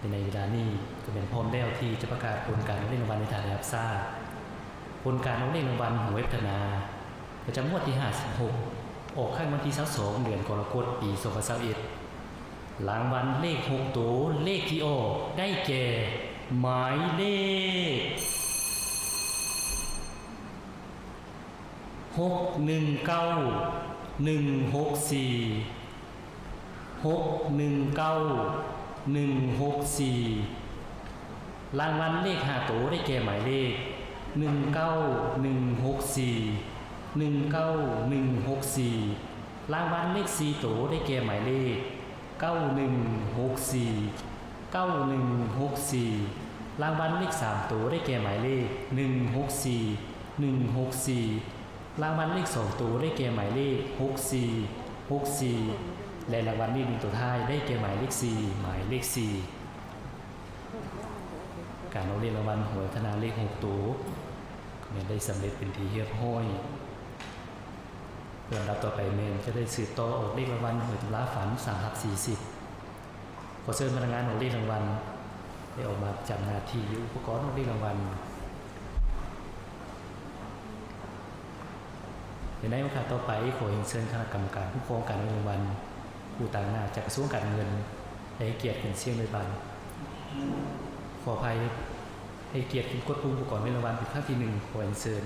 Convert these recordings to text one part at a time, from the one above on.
ในเวลานี้ก็เป็นพร้อมแล้วที่จะประกาศผลการเลขรางวัลในทางรับทราบผลการเลขรางวัลหวยพัฒนา ประจำงวดที่ 56 ออกข้างวันที่22เดือนกรกฎาคมปี2021รางวัลเลข 6 ตัวเลขที่ออกได้แก่ หมายเลขหกห นึ่งเก้าหนึ่งหกสี่รางวัลเลขห้าตัวได้แก่หมายเลขหนึ่งเก้าหนึ่งหกสี่หนึ่งเก้าหนึ่งหกสี่รางวัลเลขสี่ตัวได้แก่หมายเลขเก้าหนึ่งหกสี่เก้าหนึ่งหกสี่รางวัลเลขสามตัวได้แก่หมายเลขหนึ่งหกสี่หนึ่งหกสี่รางวัลเลขสองตัวได้แก่หมายเลข 64 64และรางวัลเลขหนึ่งตัวท้ายได้แก่หมายเลข4หมายเลข4การเอาเลขรางวัลหวยธนาเลขหกตัวก็ไม่ได้สำเร็จเป็นทีเรียบร้อยลำดับต่อไปเมนจะได้สืบต่อออกเลขรางวัลหวยตำราฝัน3ทับ40ขอเชิญพนักงานออกเลขรางวัลได้ออกมาจำหน้าที่อยู่อุปกรณ์ออกเลขรางวัล ในในโอกาสต่อไปขอเรียนเชิญคณะกรรมการผู้ครองการเงินรางวัลผู้ต่างหน้าจากกระทรวงการเงินให้เกียรติเป็นเสียงโดยบันขออภัยให้เกียรติเป็นกดปุ่มอุปกรณ์เงินรางวัลเป็นครั้งที่หนึ่งขอเรียนเชิญ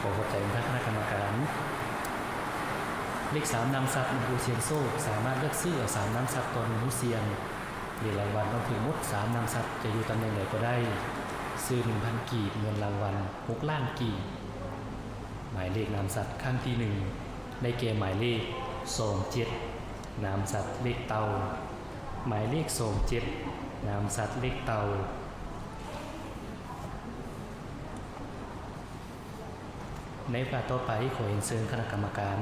ขอขอบใจท่านคณะกรรมการ เลขสามนำทรัพย์มูเซียนโซ่สามารถเลือกซื้อสามนำทรัพย์ตอนมูเซียนเหรียญรางวัลต้องถึงมดสามนำทรัพย์จะอยู่ตำแหน่งไหนก็ได้ ซื้อหนึ่งพันกีบเงินรางวัลหกล้านกีบหมายเลขนามสัตว์ข้างที่หนึ่งได้เกมหมายเลขสองเจ็ดนามสัตว์เลขเตาหมายเลขสองเจ็ดนามสัตว์เลขเตาในโอกาต่อไปขอเห็นเชิญคณะกรรมการ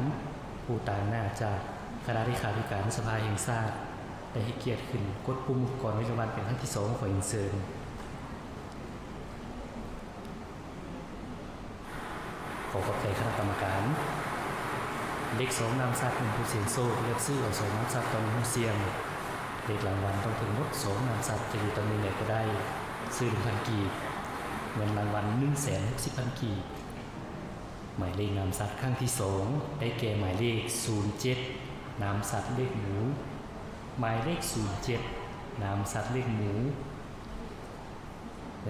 ผู้ต่างหน้าจากคณะที่ขาธิการสภาแห่งชาติได้ให้เกียรติขึ้นกดปุ่มก่อนวิรางวัลเป็นครั้งที่สองขอเห็นเชิญขอขอบใจคณะกรรมการเลขสองนำทรัพย์เป็นผู้เสียงโซ่เลือกซื้อเอาสองนำทรัพย์ตอนผู้เสียงเลขรางวัลต้องถึงหมดสองนำทรัพย์จะอยู่ตำแหน่งไหนก็ได้ ซื้อหนึ่งพันกีเงินรางวัลหนึ่งแสนหกสิบพันกีบ หมายเลขนามสัตว์ข้างที่สองได้แก่หมายเลข 07นามสัตว์เลขหมู หมายเลข 07นามสัตว์เลขหมู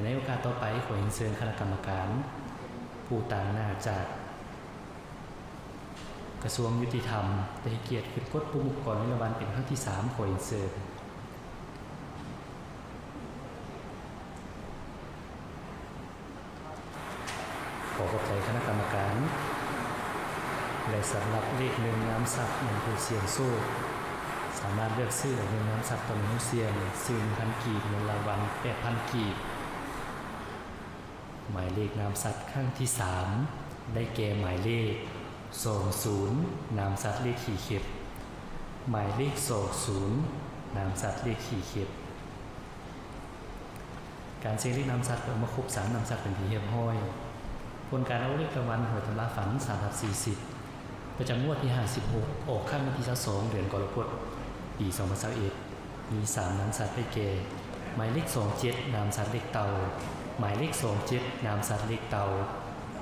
ในโอกาสต่อไปขอเห็นเชิญคณะกรรมการ ผู้ต่างหน้าจาก กระทรวงยุติธรรมได้เกียรติขึ้นกดปุ่มก่อนในรางวัลเป็นครั้งที่3ขอเห็นเชิญ ขอขอบใจคณะกรรมการ และสำหรับเลขหนึ่งน้ำซับหนึ่งผู้เสียงโซ่สามารถเลือกซื้อหนึ่งน้ำซับตอหนึ่งผู้เสียงซื้อหนึ่พันกีบเงินรางวัลแปดพันกีบหมายเลขน้ำสัตว์ข้างที่สามได้แก่หมายเลขสองศูนย์นามสัตว์เลขขี่เข็บ หมายเลขสองศูนย์นามสัตว์เลขขี่เข็บ การเช็คเลขนามสัตว์ออกมาครบสามนามสัตว์เป็นที่เรียบร้อย ผลการเอาเลขรางวัลหวยตำราฝัน3ทับ40ประจำงวดที่56ออกข้างวันที่22เดือนกรกฎาคมปี2021มี3นามสัตว์ได้แก่หมายเลข27นามสัตว์เลขเตาหมายเลข27นามสัตว์เลขเตา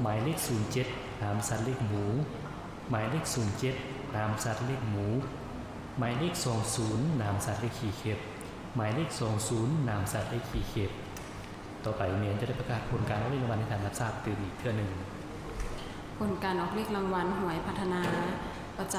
หมายเลข07นย์เจ็ดนามสัตว์เลขหมู หมายเลข07นย์เจ็ดนามสัตว์เลขหมู หมายเลข20นย์นามสัตว์เลขขี่เข็บหมายเลข20นย์นามสัตว์เลขขี่เข็บ ต่อไปเมียนจะได้ประกาศผลการออกเลขรางวัลให้ท่านรับทราบตื่นอีกเพื่อหนึ่งผลการออกเลขรางวัลหวยพัฒนาประจำ